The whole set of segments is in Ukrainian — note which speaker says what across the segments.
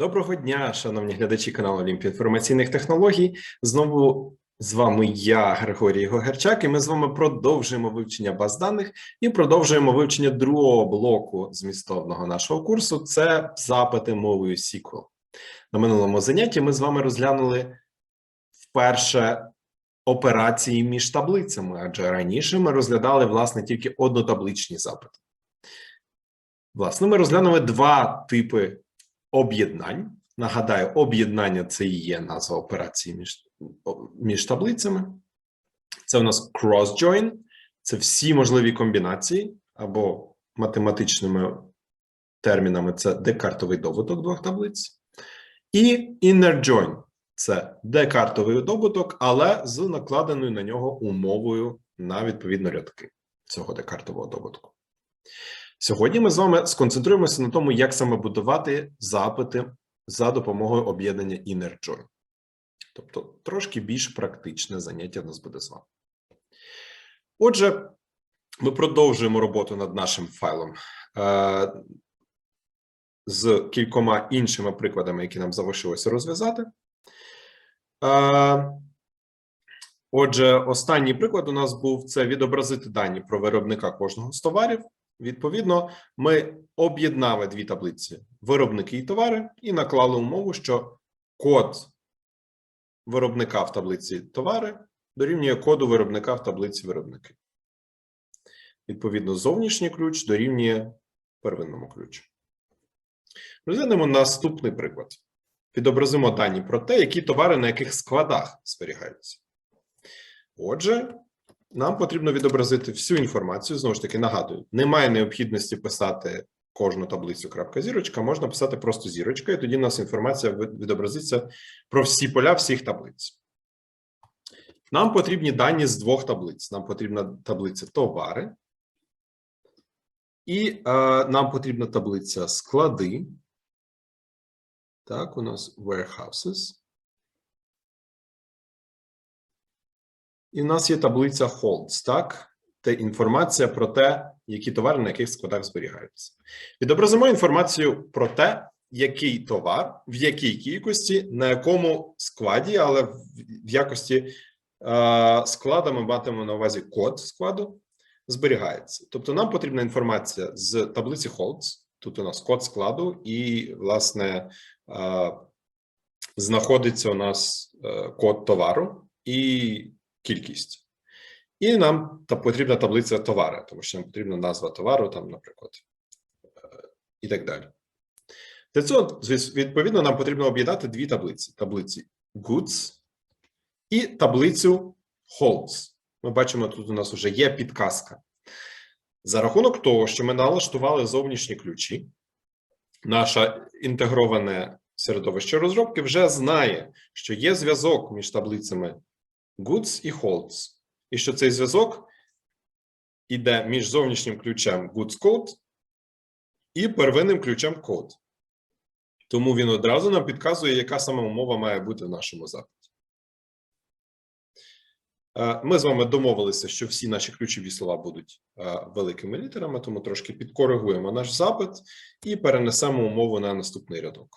Speaker 1: Доброго дня, шановні глядачі каналу Олімпі інформаційних технологій. Знову з вами я, Григорій Гогерчак, і ми з вами продовжуємо вивчення баз даних і продовжуємо вивчення другого блоку змістовного нашого курсу. Це запити мовою SQL. На минулому занятті ми з вами розглянули вперше операції між таблицями, адже раніше ми розглядали власне тільки однотабличні запити. Власне, ми розглянули два типи об'єднань. Нагадаю, об'єднання це і є назва операції між, між таблицями. Це у нас cross-join, це всі можливі комбінації, або математичними термінами це декартовий добуток двох таблиць. І inner join це декартовий добуток, але з накладеною на нього умовою на відповідно рядки цього декартового добутку. Сьогодні ми з вами сконцентруємося на тому, як саме будувати запити за допомогою об'єднання inner. Тобто трошки більш практичне заняття в нас буде з вами. Отже, ми продовжуємо роботу над нашим файлом е, з кількома іншими прикладами, які нам залишилося розв'язати. Е, Отже, останній приклад у нас був це відобразити дані про виробника кожного з товарів. Відповідно, ми об'єднали дві таблиці: виробники і товари, і наклали умову, що код виробника в таблиці товари дорівнює коду виробника в таблиці виробники. Відповідно, зовнішній ключ дорівнює первинному ключу. Розглянемо наступний приклад. Відобразимо дані про те, які товари на яких складах зберігаються. Отже, нам потрібно відобразити всю інформацію. Знову ж таки, нагадую, немає необхідності писати кожну таблицю крапка зірочка, можна писати просто зірочка, і тоді у нас інформація відобразиться про всі поля всіх таблиць. Нам потрібні дані з двох таблиць. Нам потрібна таблиця товари, і е, нам потрібна таблиця склади. Так, у нас warehouses. І в нас є таблиця holds, так? Це інформація про те, які товари на яких складах зберігаються. Відобразимо інформацію про те, який товар, в якій кількості, на якому складі, але в якості е, склада ми матимемо на увазі код складу, зберігається. Тобто нам потрібна інформація з таблиці holds. Тут у нас код складу, і, власне, е, знаходиться у нас е, код товару і кількість. І нам потрібна таблиця товари, тому що нам потрібна назва товару, там, наприклад, е, і так далі. Для цього, відповідно, нам потрібно об'єднати дві таблиці: таблиці goods і таблицю holds. Ми бачимо, тут у нас вже є підказка. За рахунок того, що ми налаштували зовнішні ключі, наше інтегроване середовище розробки вже знає, що є зв'язок між таблицями goods і holds, і що цей зв'язок іде між зовнішнім ключем goods code і первинним ключем code. Тому він одразу нам підказує, яка саме умова має бути в нашому запиті. Е, Ми з вами домовилися, що всі наші ключові слова будуть е, великими літерами, тому трошки підкоригуємо наш запит і перенесемо умову на наступний рядок.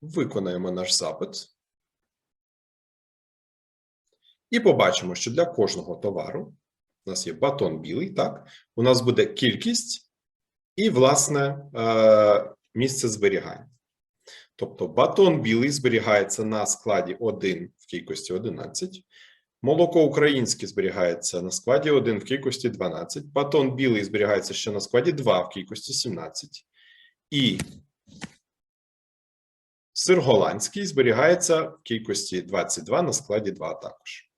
Speaker 1: Виконаємо наш запит. І побачимо, що для кожного товару у нас є батон білий, так? У нас буде кількість і, власне, е, місце зберігання. Тобто батон білий зберігається на складі 1 в кількості 11, молоко українське зберігається на складі 1 в кількості 12, батон білий зберігається ще на складі 2 в кількості 17, і сир голландський зберігається в кількості 22 на складі 2 також.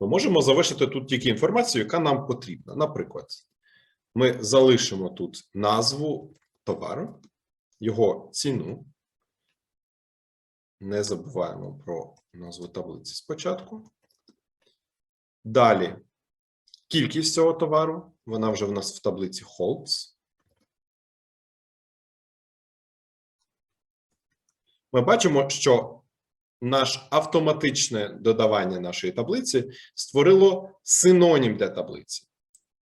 Speaker 1: Ми можемо залишити тут тільки інформацію, яка нам потрібна. Наприклад, ми залишимо тут назву товару, його ціну. Не забуваємо про назву таблиці спочатку. Далі кількість цього товару. Вона вже в нас в таблиці holds. Ми бачимо, що наш автоматичне додавання нашої таблиці створило синонім для таблиці.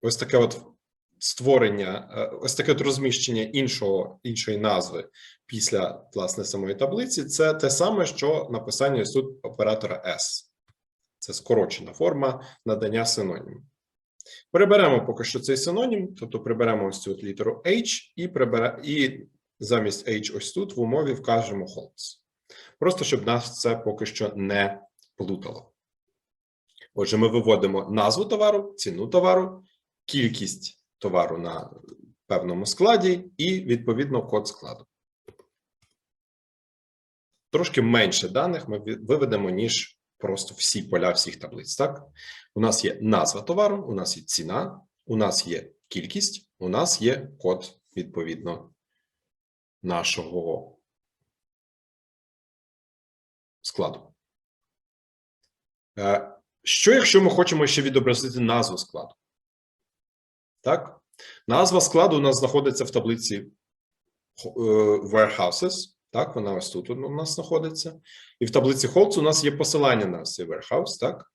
Speaker 1: Ось таке от створення, е, ось таке от розміщення іншого, іншої назви після власне самої таблиці, це те саме, що написання тут оператора S. Це скорочена форма надання синоніму. Приберемо поки що цей синонім, тобто приберемо ось цю літеру H і прибере, і замість H ось тут в умові вкажемо holds. Просто щоб нас це поки що не плутало. Отже, ми виводимо назву товару, ціну товару, кількість товару на певному складі і, відповідно, код складу. Трошки менше даних ми виведемо, ніж просто всі поля всіх таблиць. Так, у нас є назва товару, у нас є ціна, у нас є кількість, у нас є код відповідно нашого складу. Е, Що, якщо ми хочемо ще відобразити назву складу? Так, назва складу у нас знаходиться в таблиці е, warehouses. Так, вона ось тут у нас знаходиться. І в таблиці Holds у нас є посилання на цей warehouse, так?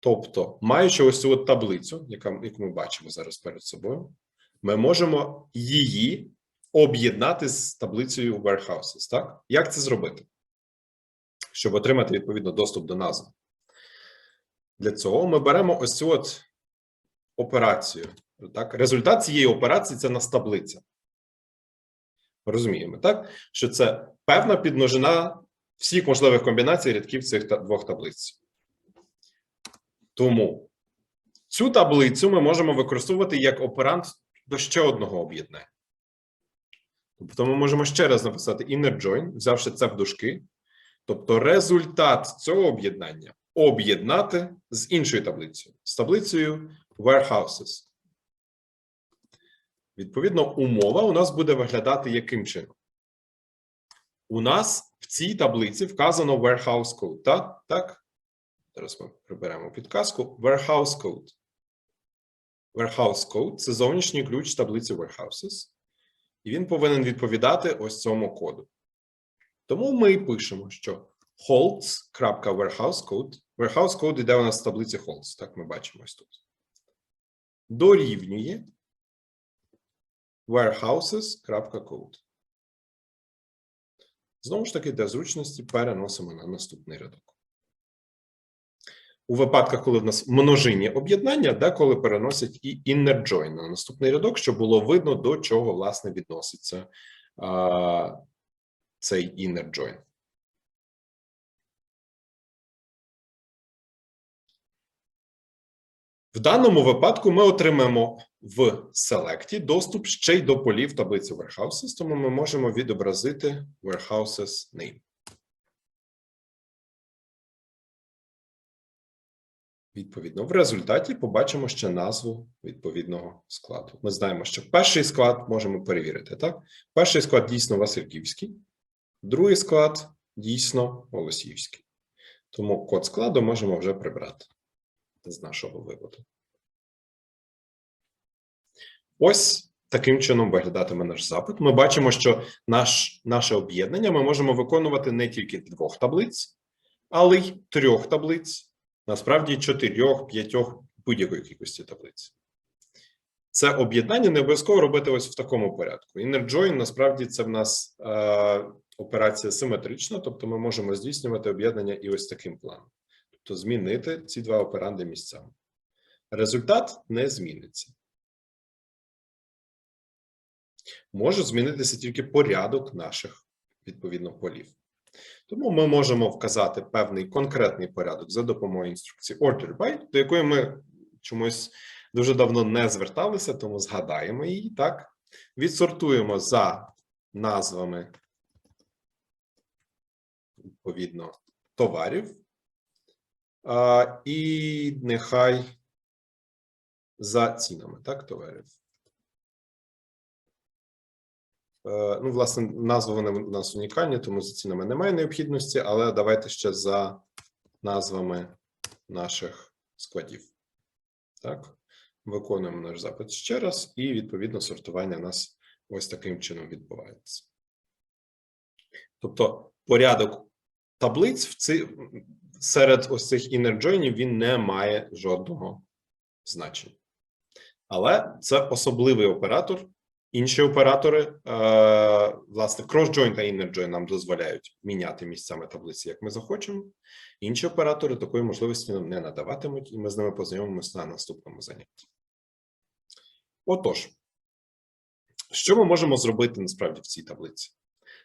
Speaker 1: Тобто, маючи ось цю от таблицю, яку ми бачимо зараз перед собою, ми можемо її об'єднати з таблицею warehouses, так? Як це зробити? Щоб отримати відповідно доступ до назви. Для цього ми беремо ось цю от операцію. Так? Результат цієї операції це нас таблиця. Розуміємо, так? Що це певна підмножина всіх можливих комбінацій рядків цих двох таблиць. Тому цю таблицю ми можемо використовувати як оперант до ще одного об'єднання. Тобто ми можемо ще раз написати inner join, взявши це в дужки. Тобто результат цього об'єднання об'єднати з іншою таблицею, з таблицею warehouses. Відповідно, умова у нас буде виглядати яким чином? У нас в цій таблиці вказано warehouse code. Так? так? Зараз ми приберемо підказку. Warehouse code. Warehouse code це зовнішній ключ таблиці warehouses. І він повинен відповідати ось цьому коду. Тому ми пишемо, що holds.warehouse.code. Warehouse code іде у нас з таблиці holds, так ми бачимо ось тут. Дорівнює warehouses.code. Знову ж таки, для зручності переносимо на наступний рядок. У випадках, коли в нас множинні об'єднання, деколи переносять і inner join на наступний рядок, щоб було видно, до чого власне відноситься а, цей inner join. В даному випадку ми отримаємо в селекті доступ ще й до полів таблиці Warehouses, тому ми можемо відобразити Warehouses name. Відповідно, в результаті побачимо ще назву відповідного складу. Ми знаємо, що перший склад можемо перевірити. Так, перший склад дійсно Васильківський, другий склад дійсно Голосіївський. Тому код складу можемо вже прибрати з нашого виводу. Ось таким чином виглядатиме наш запит. Ми бачимо, що наш, наше об'єднання ми можемо виконувати не тільки двох таблиць, але й трьох таблиць, насправді чотирьох, п'ятьох будь-якої кількості таблиць. Це об'єднання не обов'язково робити ось в такому порядку. Inner join, насправді, це в нас е, операція симетрична, тобто ми можемо здійснювати об'єднання і ось таким планом. Тобто змінити ці два операнди місцями. Результат не зміниться. Може змінитися тільки порядок наших відповідно полів. Тому ми можемо вказати певний конкретний порядок за допомогою інструкції order by, до якої ми чомусь дуже давно не зверталися, тому згадаємо її так. Відсортуємо за назвами відповідно товарів. А, і нехай за цінами, так, товарів. Ну, власне, назви вони у нас унікальні, тому за цінами немає необхідності, але давайте ще за назвами наших складів. Так, виконуємо наш запит ще раз, і відповідно сортування у нас ось таким чином відбувається. Тобто, порядок таблиць в ці, серед ось цих інерджойнів він не має жодного значення. Але це особливий оператор. Інші оператори, е, власне, cross-join та inner-join нам дозволяють міняти місцями таблиці, як ми захочемо. Інші оператори такої можливості нам не надаватимуть, і ми з ними познайомимося на наступному занятті. Отож, що ми можемо зробити насправді в цій таблиці?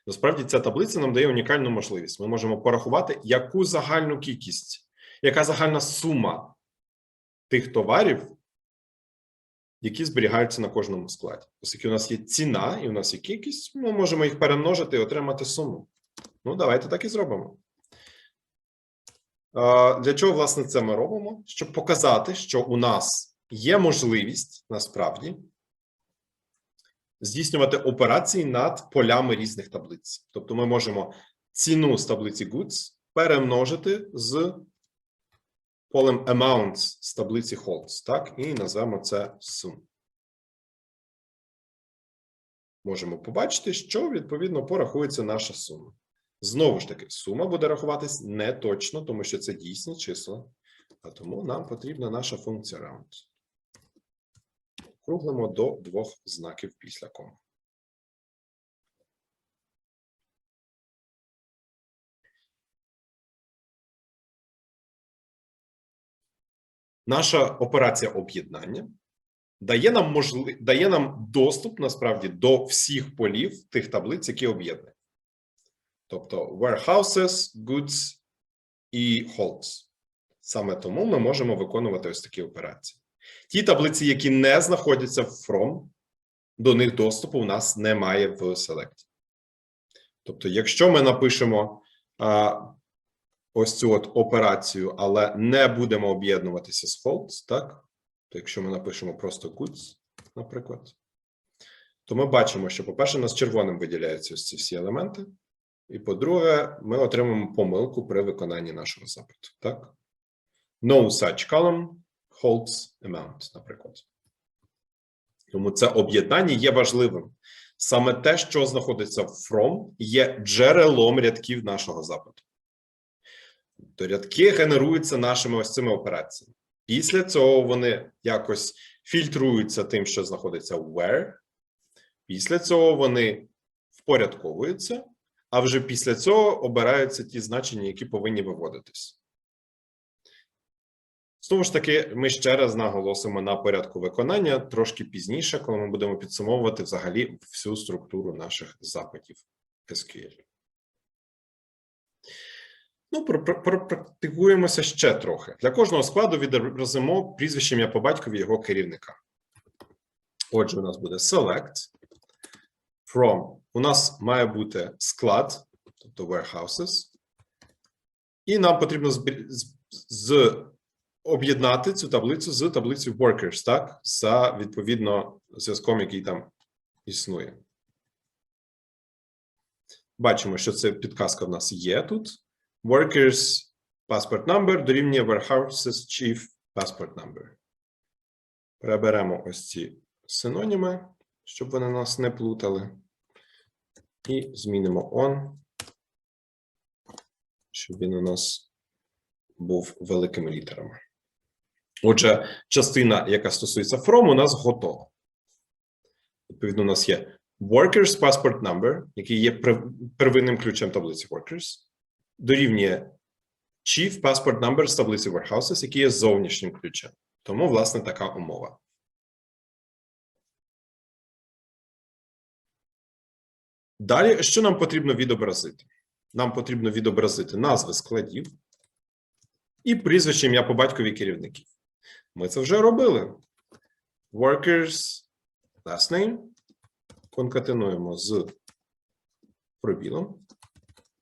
Speaker 1: Насправді, ця таблиця нам дає унікальну можливість. Ми можемо порахувати, яку загальну кількість, яка загальна сума тих товарів, які зберігаються на кожному складі. Оскільки у нас є ціна і у нас є кількість, ми можемо їх перемножити і отримати суму. Ну, давайте так і зробимо. Для чого, власне, це ми робимо? Щоб показати, що у нас є можливість насправді здійснювати операції над полями різних таблиць. Тобто ми можемо ціну з таблиці goods перемножити з полем amounts з таблиці holds, так, і назвемо це sum. Можемо побачити, що відповідно порахується наша сума. Знову ж таки, сума буде рахуватись не точно, тому що це дійсні числа, а тому нам потрібна наша функція round. Круглимо до двох знаків після коми. Наша операція об'єднання дає нам можли... дає нам доступ насправді до всіх полів тих таблиць, які об'єднані. Тобто warehouses, goods і holds. Саме тому ми можемо виконувати ось такі операції. Ті таблиці, які не знаходяться в from, до них доступу у нас немає в селекті. Тобто, якщо ми напишемо ось цю от операцію, але не будемо об'єднуватися з holds, так? То якщо ми напишемо просто goods, наприклад, то ми бачимо, що, по-перше, у нас червоним виділяються ось ці всі елементи. І по-друге, ми отримаємо помилку при виконанні нашого запиту. Так? No such column holds amount, наприклад. Тому це об'єднання є важливим. Саме те, що знаходиться в from, є джерелом рядків нашого запиту. То рядки генеруються нашими ось цими операціями. Після цього вони якось фільтруються тим, що знаходиться where. Після цього вони впорядковуються, а вже після цього обираються ті значення, які повинні виводитись. Знову ж таки, ми ще раз наголосимо на порядку виконання трошки пізніше, коли ми будемо підсумовувати взагалі всю структуру наших запитів SQL. Ну, пропрактикуємося ще трохи. Для кожного складу відобразимо прізвище ім'я по батькові його керівника. Отже, у нас буде select from. У нас має бути склад, тобто warehouses. І нам потрібно з, з об'єднати цю таблицю з таблицею workers, так, за відповідно зв'язком, який там існує. Бачимо, що це підказка в нас є тут. Workers passport number дорівнює warehouses chief passport number. Переберемо ось ці синоніми, щоб вони нас не плутали. І змінимо on, щоб він у нас був великими літерами. Отже, частина, яка стосується from, у нас готова. Відповідно, у нас є workers passport number, який є первинним ключем таблиці workers, дорівнює chief passport number таблиці warehouses, який є зовнішнім ключем. Тому, власне, така умова. Далі, що нам потрібно відобразити? Нам потрібно відобразити назви складів і прізвище ім'я по батькові керівників. Ми це вже робили. Workers last name. Конкатенуємо з пробілом.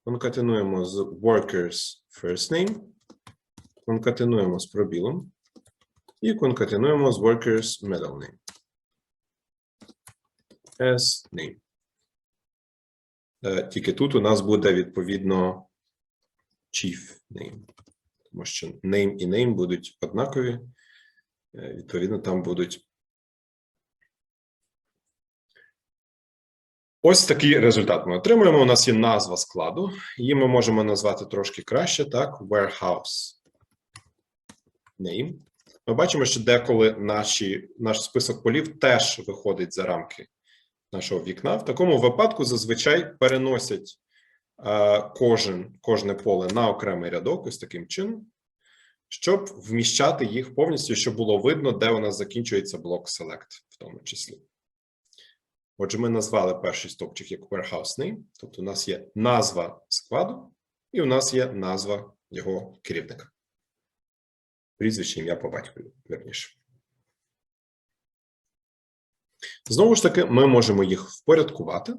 Speaker 1: Конкатенуємо з workers first name. Конкатенуємо з пробілом. І конкатенуємо з workers middle name. As name. Е, тільки тут у нас буде відповідно chief name. Тому що name і name будуть однакові. Е, відповідно, там будуть. Ось такий результат ми отримуємо. У нас є назва складу, її ми можемо назвати трошки краще, так, warehouse name. ми бачимо, що деколи наші, наш список полів теж виходить за рамки нашого вікна. В такому випадку зазвичай переносять е, кожен, кожне поле на окремий рядок, ось таким чином, щоб вміщати їх повністю, щоб було видно, де у нас закінчується блок Select, в тому числі. Отже, ми назвали перший стовпчик як warehouse name, тобто у нас є назва складу, і у нас є назва його керівника. Прізвище ім'я по батькові, верніше. Знову ж таки, ми можемо їх впорядкувати,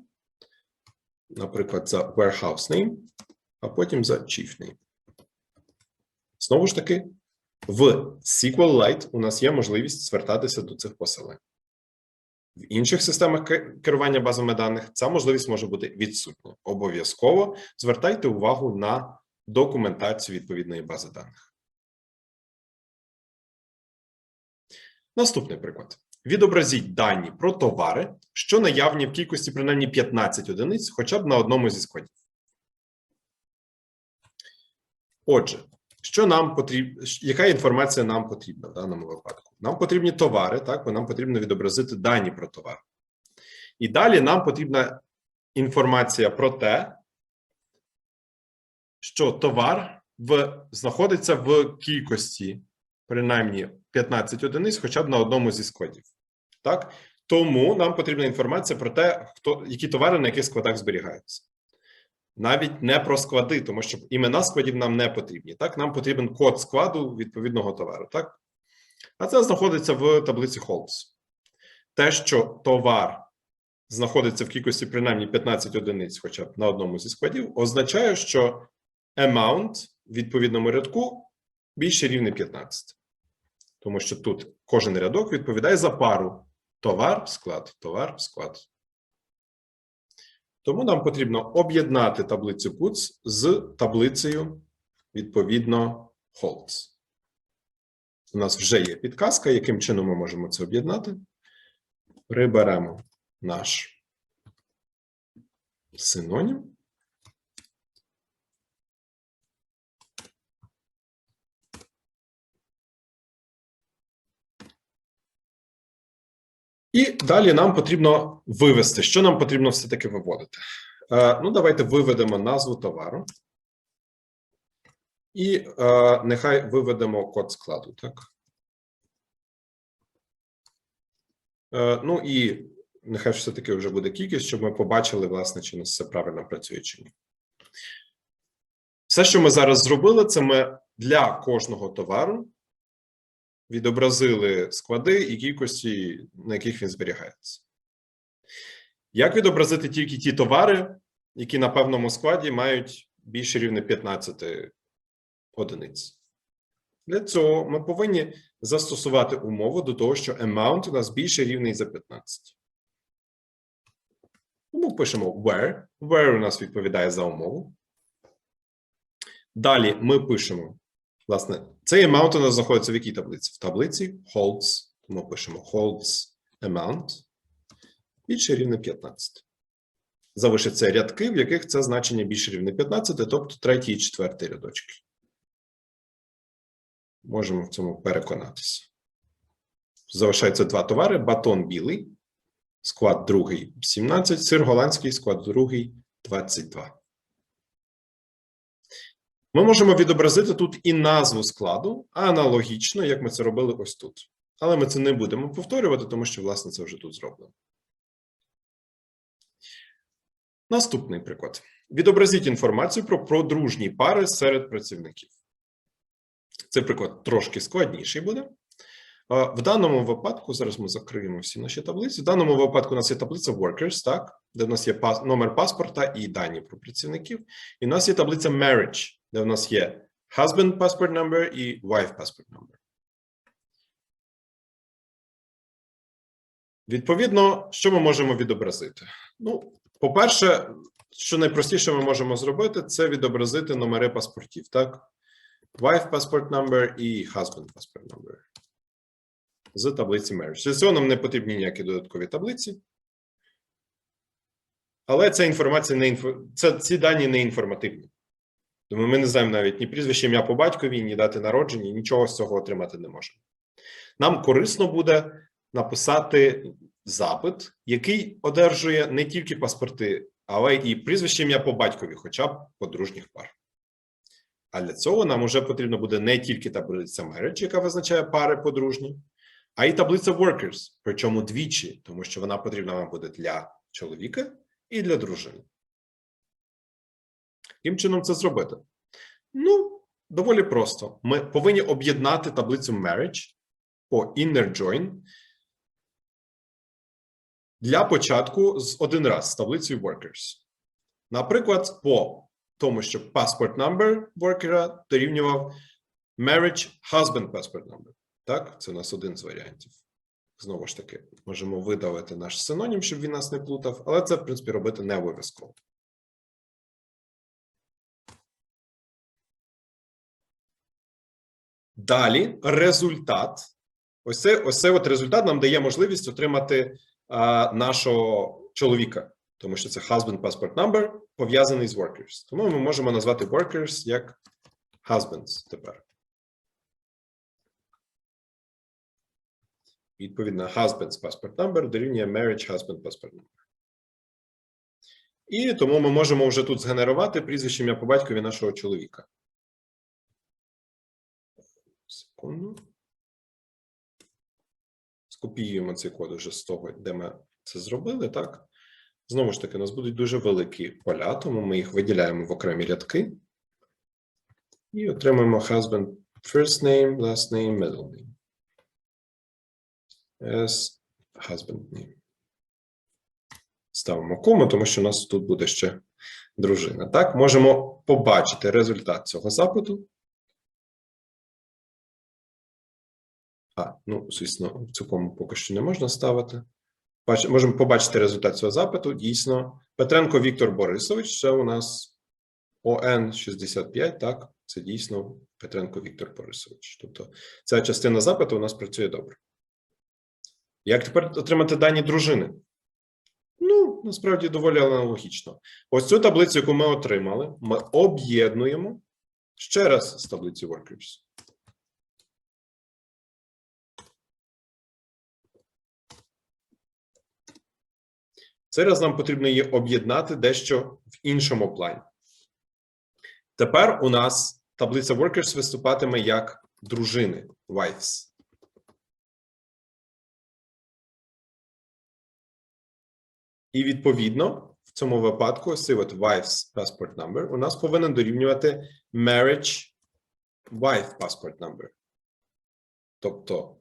Speaker 1: наприклад, за warehouse name, а потім за chief name. Знову ж таки, в SQLite у нас є можливість звертатися до цих посилань. В інших системах керування базами даних ця можливість може бути відсутня. Обов'язково звертайте увагу на документацію відповідної бази даних. Наступний приклад. Відобразіть дані про товари, що наявні в кількості принаймні 15 одиниць, хоча б на одному зі складів. Отже, що нам потрібно, яка інформація нам потрібна в даному випадку? Нам потрібні товари, так, бо нам потрібно відобразити дані про товар. І далі нам потрібна інформація про те, що товар в, знаходиться в кількості принаймні 15 одиниць, хоча б на одному зі складів. Так? Тому нам потрібна інформація про те, хто, які товари на яких складах зберігаються. Навіть не про склади, тому що імена складів нам не потрібні. Так, нам потрібен код складу відповідного товару. Так, а це знаходиться в таблиці Holmes. Те, що товар знаходиться в кількості принаймні 15 одиниць, хоча б на одному зі складів, означає, що amount в відповідному рядку більше рівне 15. Тому що тут кожен рядок відповідає за пару товар, склад, товар, склад. Тому нам потрібно об'єднати таблицю PUTS з таблицею, відповідно, HOLDS. У нас вже є підказка, яким чином ми можемо це об'єднати. Приберемо наш синонім. І далі нам потрібно вивести. Що нам потрібно все-таки виводити? Е, ну, давайте виведемо назву товару. І е, нехай виведемо код складу, так? Е, ну і нехай все-таки вже буде кількість, щоб ми побачили, власне, чи нас все правильно працює чи ні. Все, що ми зараз зробили, це ми для кожного товару відобразили склади і кількості, на яких він зберігається. Як відобразити тільки ті товари, які на певному складі мають більше рівне 15 одиниць? Для цього ми повинні застосувати умову до того, що amount у нас більше рівний за 15. Тому пишемо where. Where у нас відповідає за умову. Далі ми пишемо Власне, цей amount у нас знаходиться в якій таблиці? В таблиці holds, тому пишемо holds amount більше рівне 15. Залишаться рядки, в яких це значення більше рівне 15, тобто третій і четвертий рядочки. Можемо в цьому переконатися. Залишаються два товари: батон білий, склад другий 17, сир голландський, склад другий 22. Ми можемо відобразити тут і назву складу, аналогічно, як ми це робили ось тут. Але ми це не будемо повторювати, тому що, власне, це вже тут зроблено. Наступний приклад. Відобразіть інформацію про подружні пари серед працівників. Цей приклад трошки складніший буде. В даному випадку, зараз ми закриємо всі наші таблиці. В даному випадку у нас є таблиця Workers, так, де в нас є пас- номер паспорта і дані про працівників. І у нас є таблиця Marriage, де в нас є husband passport number і wife passport number. Відповідно, що ми можемо відобразити? Ну, по-перше, що найпростіше ми можемо зробити, це відобразити номери паспортів, так? Wife passport number і husband passport number. З таблиці. Для цього нам не потрібні ніякі додаткові таблиці. Але ця інформація не інфо... це, ці дані не інформативні. Тому ми не знаємо навіть ні прізвище, ім'я по батькові, ні дати народження, нічого з цього отримати не можемо. Нам корисно буде написати запит, який одержує не тільки паспорти, але і прізвище ім'я по батькові, хоча б подружніх пар. А для цього нам вже потрібно буде не тільки таблиця marriage, яка визначає пари подружні, а й таблиця workers, причому двічі, тому що вона потрібна нам буде для чоловіка і для дружини. Яким чином це зробити? Ну, доволі просто. Ми повинні об'єднати таблицю marriage по inner join для початку з один раз з таблицею workers. Наприклад, по тому, що passport number workera дорівнював marriage husband passport number. Так, це у нас один з варіантів. Знову ж таки, можемо видалити наш синонім, щоб він нас не плутав, але це, в принципі, робити не обов'язково. Далі результат. Ось це, ось цей от результат нам дає можливість отримати а, нашого чоловіка, тому що це husband passport number пов'язаний з workers. Тому ми можемо назвати workers як husbands тепер. Відповідно, husband's passport number дорівнює marriage husband passport number. І тому ми можемо вже тут згенерувати прізвище ім'я по батькові нашого чоловіка. Секунду. Скопіюємо цей код уже з того, де ми це зробили, так? Знову ж таки, у нас будуть дуже великі поля, тому ми їх виділяємо в окремі рядки. І отримаємо husband first name, last name, middle name. As husband. Ставимо кому, тому що у нас тут буде ще дружина. Так, можемо побачити результат цього запиту. А, ну, звісно, цю кому поки що не можна ставити. Бач, можемо побачити результат цього запиту. Дійсно, Петренко Віктор Борисович, це у нас ОН 65, так, це дійсно Петренко Віктор Борисович. Тобто ця частина запиту у нас працює добре. Як тепер отримати дані дружини? Ну, насправді доволі аналогічно. Ось цю таблицю, яку ми отримали, ми об'єднуємо ще раз з таблицею Workers. Цей раз нам потрібно її об'єднати дещо в іншому плані. Тепер у нас таблиця Workers виступатиме як дружини wives. І відповідно в цьому випадку ось цей от wife's passport number у нас повинен дорівнювати marriage wife passport number. Тобто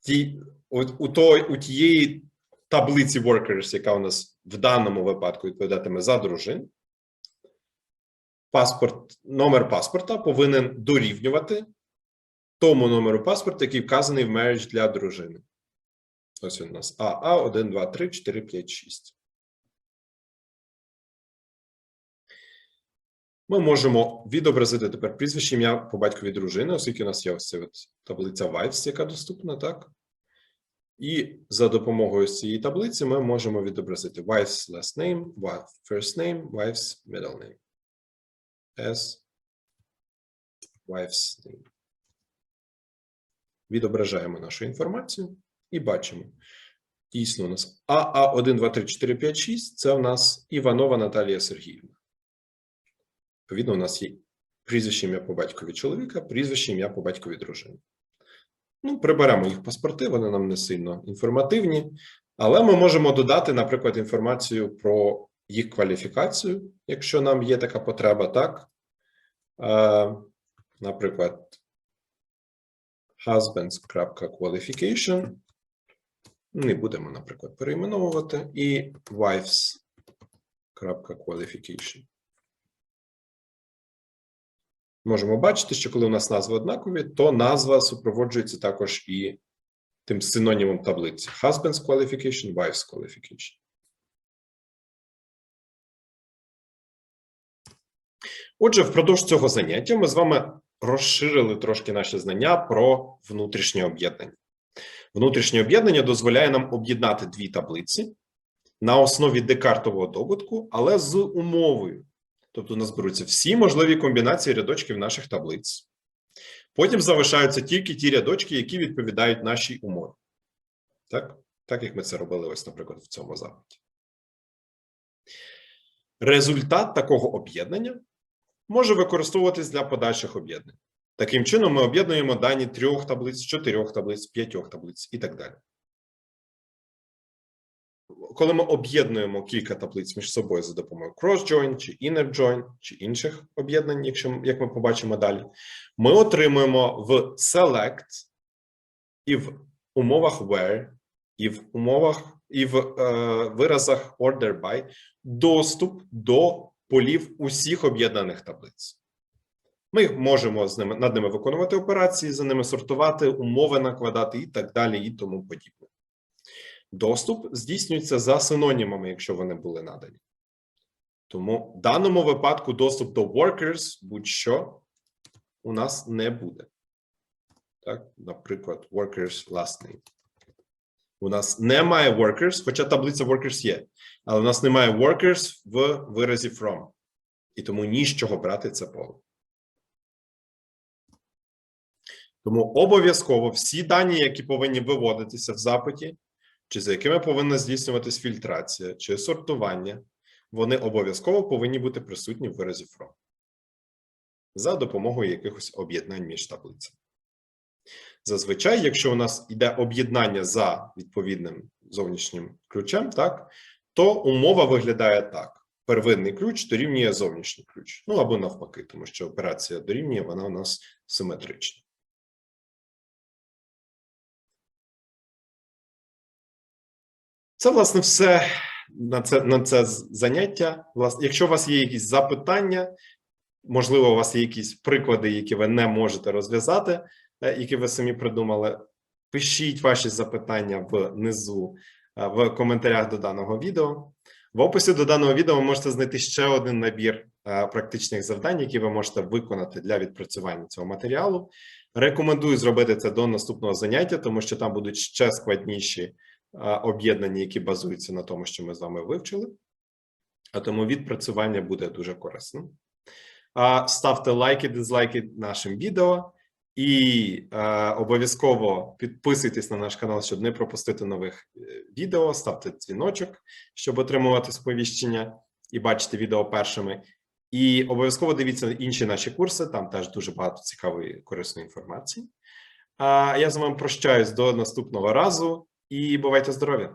Speaker 1: ті, от, у, той, у тієї таблиці workers, яка у нас в даному випадку відповідатиме за дружин, паспорт, номер паспорта повинен дорівнювати тому номеру паспорта, який вказаний в marriage для дружини. Ось у нас АА 1, 2, 3, 4, 5, 6. Ми можемо відобразити тепер прізвище ім'я по батькові дружини, оскільки у нас є ось ця от таблиця Wives, яка доступна, так? І за допомогою цієї таблиці ми можемо відобразити wife's last name, wife first name, wife's middle name. As wife's name. Відображаємо нашу інформацію і бачимо. Дійсно, у нас АА 1, 2, 3, 4, 5, 6 це у нас Іванова Наталія Сергіївна. Відповідно, у нас є прізвище ім'я по батькові чоловіка, прізвище ім'я по батькові дружини. Ну, приберемо їх паспорти, вони нам не сильно інформативні, але ми можемо додати, наприклад, інформацію про їх кваліфікацію, якщо нам є така потреба, так? Е, наприклад, husbands.qualification. Не будемо, наприклад, перейменовувати, і wives.qualification. Можемо бачити, що коли у нас назви однакові, то назва супроводжується також і тим синонімом таблиці: husband's qualification, wife's qualification. Отже, впродовж цього заняття ми з вами розширили трошки наші знання про внутрішнє об'єднання. Внутрішнє об'єднання дозволяє нам об'єднати дві таблиці на основі декартового добутку, але з умовою. Тобто у нас беруться всі можливі комбінації рядочків наших таблиць. Потім залишаються тільки ті рядочки, які відповідають нашій умові. Так? Так як ми це робили, ось, наприклад, в цьому запиті. Результат такого об'єднання може використовуватись для подальших об'єднань. Таким чином, ми об'єднуємо дані трьох таблиць, чотирьох таблиць, п'ятьох таблиць і так далі. Коли ми об'єднуємо кілька таблиць між собою за допомогою cross-join чи inner join чи інших об'єднань, як ми побачимо далі, ми отримуємо в select і в умовах where, і в умовах, і в е, виразах order by доступ до полів усіх об'єднаних таблиць. Ми можемо з ними над ними виконувати операції, за ними сортувати, умови накладати і так далі, і тому подібне. Доступ здійснюється за синонімами, якщо вони були надані. Тому в даному випадку доступ до workers будь-що у нас не буде. Так, наприклад, workers last name. У нас немає workers, хоча таблиця workers є, але у нас немає workers в виразі from. І тому ні з чого брати це поле. Тому обов'язково всі дані, які повинні виводитися в запиті, чи за якими повинна здійснюватись фільтрація чи сортування, вони обов'язково повинні бути присутні в виразі from за допомогою якихось об'єднань між таблицями. Зазвичай, якщо у нас йде об'єднання за відповідним зовнішнім ключем, так, то умова виглядає так: первинний ключ дорівнює зовнішній ключ. Ну або навпаки, тому що операція дорівнює, вона у нас симетрична. Це, власне, все на це на це заняття. Власне, якщо у вас є якісь запитання, можливо, у вас є якісь приклади, які ви не можете розв'язати, е, які ви самі придумали. Пишіть ваші запитання внизу е, в коментарях до даного відео. В описі до даного відео ви можете знайти ще один набір е, практичних завдань, які ви можете виконати для відпрацювання цього матеріалу. Рекомендую зробити це до наступного заняття, тому що там будуть ще складніші об'єднання, які базуються на тому, що ми з вами вивчили. А тому відпрацювання буде дуже корисним. Ставте лайки, дизлайки нашим відео і обов'язково підписуйтесь на наш канал, щоб не пропустити нових е, відео. Ставте дзвіночок, щоб отримувати сповіщення і бачити відео першими. І обов'язково дивіться інші наші курси, там теж дуже багато цікавої корисної інформації. А я з вами прощаюсь до наступного разу і бувайте здорові!